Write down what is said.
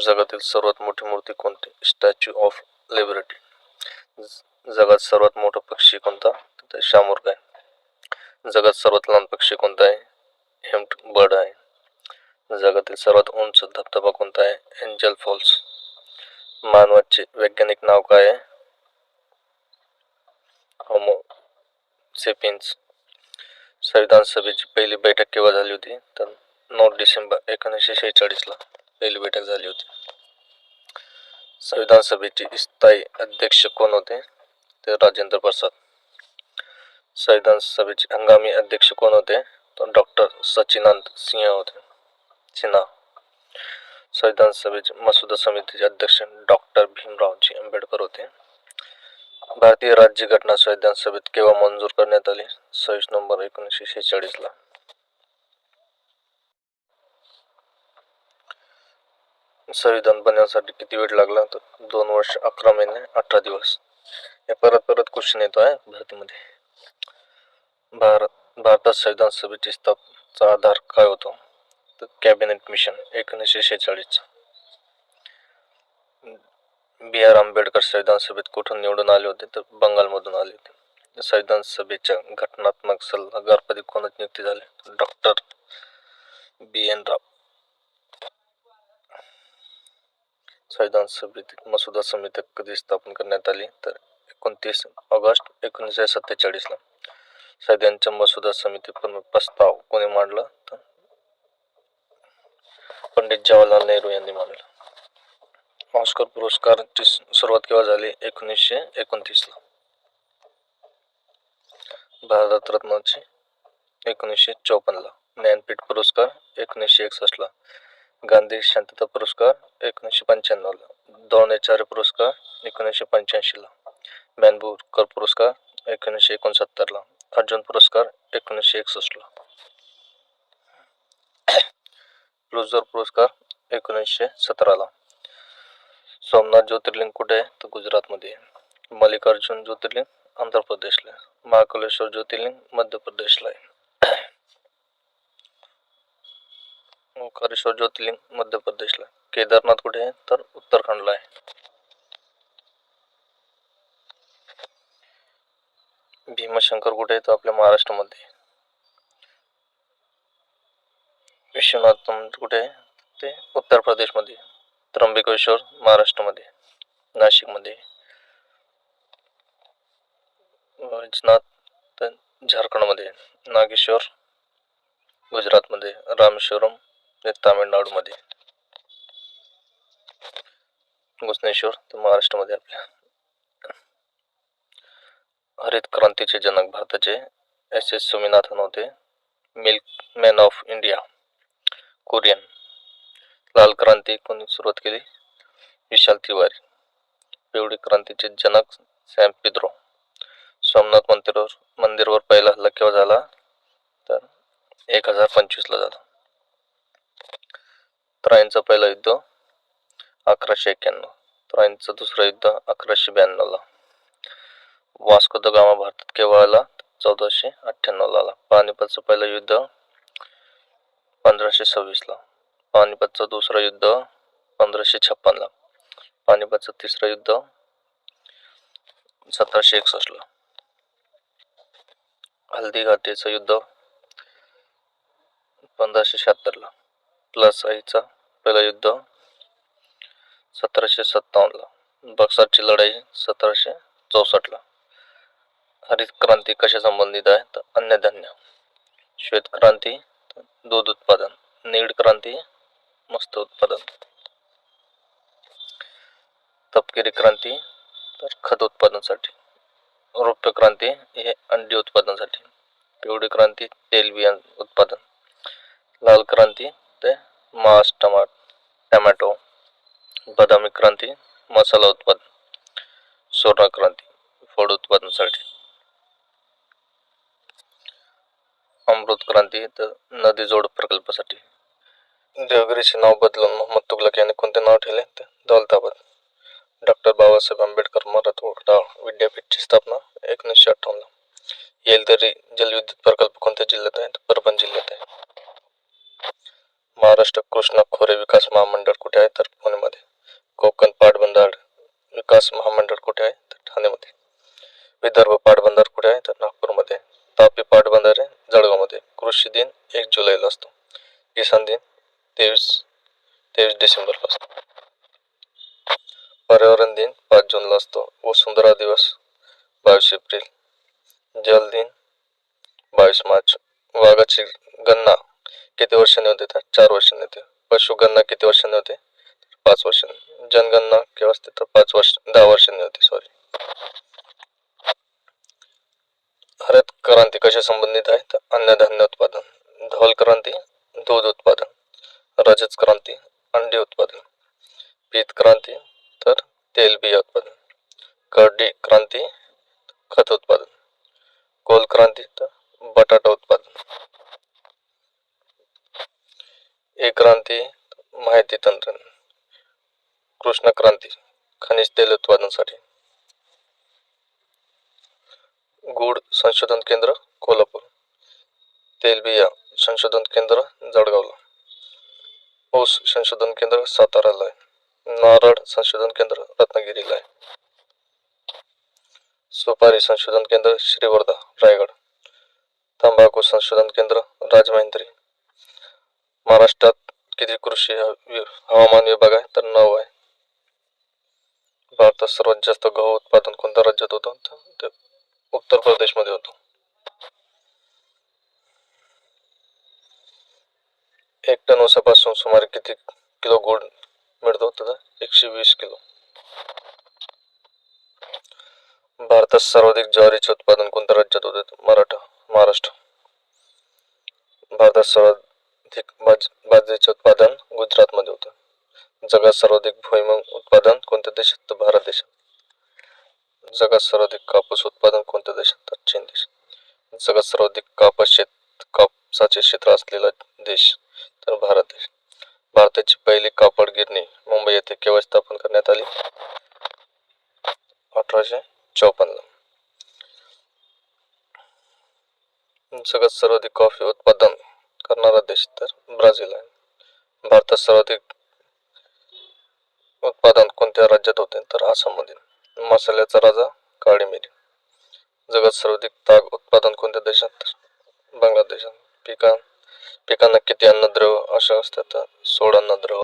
जगातील सर्वात मोठी मूर्ती कोणती? स्टॅच्यू ऑफ लिबर्टी जगात सर्वात मोठा पक्षी कोणता? तर शामुर्ग आहे जगात सर्वात लहान पक्षी कोणता आहे? हेम्ट बर्ड आहे. जगातील सर्वात उंच धबधबा कोणता आहे? एंजल फॉल्स मानवाचे वैज्ञानिक नाव काय आहे? होमो सेपियन्स संविधान सभेची पहिली बैठक केव्हा झाली होती? तर नऊ डिसेंबर एकोणीसशे शेहेचाळीसला. पहिली बैठक झाली होती. संविधान सभेचे स्थायी अध्यक्ष कोण होते? ते राजेंद्र प्रसाद. संविधान सभेचे हंगामी अध्यक्ष कोण होते? तर डॉक्टर सचिनांत सिंह होते. सिन्हा. संविधान सभेचे मसुदा समितीचे अध्यक्ष डॉक्टर भीमरावजी आंबेडकर होते. भारतीय राज्यघटना संविधान सभेत केव्हा मंजूर करण्यात आली? सव्वीस नोव्हेंबर एकोणीसशे शेहेचाळीसला. संविधान बनण्यासाठी किती वेळ लागला? तर दोन वर्ष अकरा महिने अठरा दिवस. हे परत परत क्वेश्चन येतो आहे भारतीमध्ये. भारत भारतात संविधान सभेची स्थापनेचा आधार काय होतो? तर कॅबिनेट मिशन एकोणीसशे शेहेचाळीसचा. बी आर आंबेडकर संविधान सभेत कुठून निवडून आले होते? तर बंगालमधून आले होते. संविधान सभेच्या घटनात्मक सल्लागारपदी कोणाची नियुक्ती झाली? Doctor B N Rau. संविधान सभेत मसुदा समिती कधी स्थापन करण्यात आली? तर एकोणतीस ऑगस्ट एकोणीसशे सत्तेचाळीसला संविधानच्या मसुदा समिती प्रस्ताव कोणी मांडला? तर पंडित जवाहरलाल नेहरू यांनी मांडला. ऑस्कर पुरस्कारची सुरुवात केव्हा झाली? एकोणीसशे एकोणतीसला. भारतरत्नाची एकोणीसशे चौपन्नला. ज्ञानपीठ पुरस्कार एकोणीसशे एकसष्टला. गांधी शांतता पुरस्कार एकोणीसशे पंच्याण्णवला द्रोणाचार्य पुरस्कार एकोणीसशे पंच्याऐंशीला मॅनबुरकर पुरस्कार एकोणीसशे एकोणसत्तरला अर्जुन पुरस्कार एकोणीसशे एकसष्टला लुझर पुरस्कार एकोणीसशे सतराला सोमनाथ ज्योतिर्लिंग कुठे आहे? तर गुजरातमध्ये आहे. मल्लिकार्जुन ज्योतिर्लिंग आंध्र प्रदेशला आहे. महाकालेश्वर ज्योतिर्लिंग मध्य प्रदेशला आहे. ओंकारेश्वर ज्योतिर्लिंग मध्य प्रदेशला. केदारनाथ कुठे आहे? तर उत्तराखंडला आहे. भीमाशंकर कुठे आहे? तर आपल्या महाराष्ट्रामध्ये. विश्वनाथ कुठे आहे? ते उत्तर प्रदेशमध्ये. त्र्यंबकेश्वर महाराष्ट्रामध्ये. नाशिकमध्ये. वैजनाथ झारखंडमध्ये. नागेश्वर गुजरातमध्ये. रामेश्वरम तामिळनाडूमध्ये. घुसनेश्वर तर महाराष्ट्रामध्ये आपल्या. हरित क्रांतीचे जनक भारताचे एस एस स्वामीनाथन होते. Milk man of India Korean. लाल क्रांती कोणी सुरुवात केली. विशाल तिवारी पिवळी क्रांतीचे जनक सॅम पिद्रो. सोमनाथ मंदिरावर मंदिरवर पहिला हल्ला केव्हा झाला? तर एक हजार पंचवीसला झाला. त्राईंचं पहिलं युद्ध अकराशे एक्क्याण्णव. त्राईंचं दुसरं युद्ध अकराशे ब्याण्णवला. वास्को द गामा भारतात केव्हा आला चौदाशे अठ्ठ्याण्णवला आला. पानिपतचं पहिलं युद्ध पंधराशे सव्वीसला. पानिपतचं दुसरं युद्ध पंधराशे छप्पनला. पानिपतचं तिसरं युद्ध सतराशे एकसष्टला. हल्दी घाटीचं युद्ध पंधराशे शहात्तरला. प्लस आईचा पहिलं युद्ध सतराशे सत्तावन्नला. बक्सरची लढाई सतराशे चौसष्टला. हरित क्रांती कशा संबंधित आहे? तर अन्नधान्य श्वेत क्रांती दूध उत्पादन. नीड क्रांती मस्त उत्पादन. तपकिरी क्रांती तर खत उत्पादनासाठी. रौप्य क्रांती हे अंडी उत्पादनासाठी. पिवळी क्रांती तेलबियां उत्पादन लाल क्रांती ते मांस टमाट टमॅटो बदामी क्रांती मसाला उत्पादन. सोडा क्रांती. फळ उत्पादनासाठी. अमृत क्रांती तर नदी जोड प्रकल्पासाठी. देवगिरीचे नाव बदलून मोहम्मद तुगलक यांनी कोणते नाव ठेवले? तर दौलताबाद. डॉक्टर बाबासाहेब आंबेडकर मराठवाडा विद्यापीठची स्थापना. कुठे आहे? तर ठाण्यामध्ये. विदर्भ पाटबंधार कुठे आहे? तर नागपूरमध्ये. तापी पाटबंधारे जळगावमध्ये. कृषी दिन एक जुलैला असतो. किसान दिन तेवीस तेवीस डिसेंबरला असतो. पर्यावरण दिन पाच जूनला असतो. वसुंधरा दिवस बावीस एप्रिल. जल दिन बावीस मार्च. वाघाची गणना किती वर्षांनी होते तर चार वर्षांनी होते. पशुगणना किती वर्षांनी होते? पाच वर्षांनी. जनगणना केव्हा असते? तर पाच वर्ष, दहा कशा संबंधित आहेत? अन्नधान्य उत्पादन धवल क्रांती दूध उत्पादन रजत क्रांती अंडी उत्पादन पीत क्रांती तर तेलबिया उत्पादन करडी क्रांती खत उत्पादन कोल क्रांती तर बटाटा उत्पादन. ए क्रांती माहिती तंत्रज्ञान कृष्ण क्रांती खनिज तेल उत्पादनासाठी. गूढ संशोधन केंद्र कोल्हापूर. तेलबिया संशोधन केंद्र जळगावला ऊस संशोधन केंद्र साताराला. आहे नारळ संशोधन केंद्र रत्नागिरीला. आहे सुपारी संशोधन केंद्र श्रीवर्धा रायगड. तंबाखू संशोधन केंद्र राजमहेंद्री. महाराष्ट्रात किती कृषी हवामान विभाग आहे? तर नऊ आहे. भारतात सर्वात जास्त गहू उत्पादन कोणत्या राज्यात होतं? तर उत्तर प्रदेशमध्ये होतो. एक टन ऊसापासून सुमारे किती किलो गुळ मिळतो तर एकशे वीस किलो. भारतात सर्वाधिक ज्वारीचे उत्पादन कोणत्या राज्यात होते? मराठा महाराष्ट्र. भारतात सर्वाधिक बाज बाजरीचे उत्पादन गुजरातमध्ये होतं. जगात सर्वाधिक भुईमूग उत्पादन कोणत्या देशात? तर भारत देशात. जगात सर्वाधिक कापूस उत्पादन कोणत्या देशात तर चीन देश. जगात सर्वाधिक कापूस शेत कापसाचे क्षेत्र असलेला देश तर भारत देश. भारताची पहिली कापड गिरणी मुंबई येथे केव्हा स्थापन करण्यात आली. अठराशे चौपन्न. जगात सर्वाधिक कॉफी उत्पादन करणारा देश तर ब्राझील आहे. भारतात सर्वाधिक उत्पादन कोणत्या राज्यात होते? तर आसाममध्ये मसाल्याचा राजा काळी मिरी जगात सर्वाधिक ताग उत्पादन कोणत्या देशात? बांगलादेशात. पिका पिकांना किती अन्नद्रव्य अशा असतात? सोळा अन्नद्रव्य.